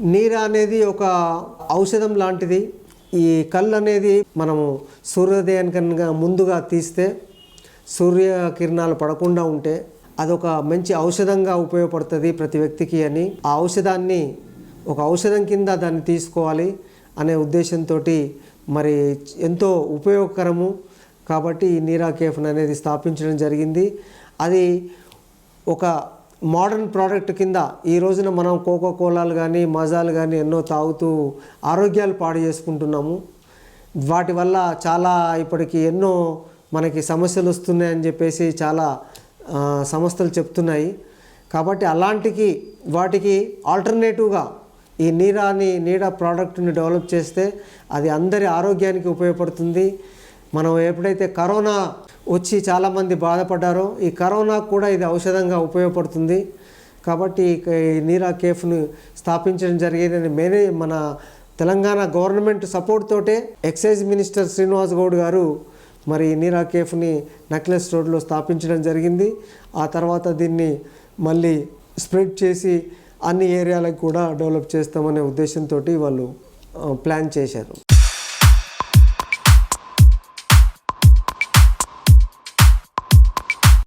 నీర అనేది ఒక ఔషధం లాంటిది. ఈ కళ్ళు అనేది మనము సూర్యోదయానికన్నా ముందుగా తీస్తే సూర్య కిరణాలు పడకుండా ఉంటే అదొక మంచి ఔషధంగా ఉపయోగపడుతుంది ప్రతి వ్యక్తికి అని. ఆ ఔషధాన్ని ఒక ఔషధం కింద దాన్ని తీసుకోవాలి అనే ఉద్దేశంతో మరి ఎంతో ఉపయోగకరము. కాబట్టి ఈ నీరా కేఫ్న్ అనేది స్థాపించడం జరిగింది. అది ఒక మోడర్న్ ప్రోడక్ట్ కింద ఈ రోజున మనం కోకో కోలాలు కానీ మజాలు కానీ ఎన్నో తాగుతూ ఆరోగ్యాలు పాడు చేసుకుంటున్నాము. వాటి వల్ల చాలా ఇప్పటికి ఎన్నో మనకి సమస్యలు వస్తున్నాయని చెప్పేసి చాలా సమస్యలు సంస్థలు చెప్తున్నాయి. కాబట్టి అలాంటికి వాటికి ఆల్టర్నేటివ్గా ఈ నీరాని నీడ ప్రోడక్ట్ని డెవలప్ చేస్తే అది అందరి ఆరోగ్యానికి ఉపయోగపడుతుంది. మనం ఎప్పుడైతే కరోనా వచ్చి చాలామంది బాధపడ్డారు. ఈ కరోనా కూడా ఇది ఔషధంగా ఉపయోగపడుతుంది. కాబట్టి ఈ- నీరా కేఫ్ను స్థాపించడం జరిగిందని మేనే మన తెలంగాణ గవర్నమెంట్ సపోర్ట్ తోటే ఎక్సైజ్ మినిస్టర్ శ్రీనివాస్ గౌడ్ గారు మరి నీరా కేఫ్ని నక్లెస్ రోడ్లో స్థాపించడం జరిగింది. ఆ తర్వాత దీన్ని మళ్ళీ స్ప్రెడ్ చేసి అన్ని ఏరియాలకు కూడా డెవలప్ చేస్తామనే ఉద్దేశంతో వాళ్ళు ప్లాన్ చేశారు.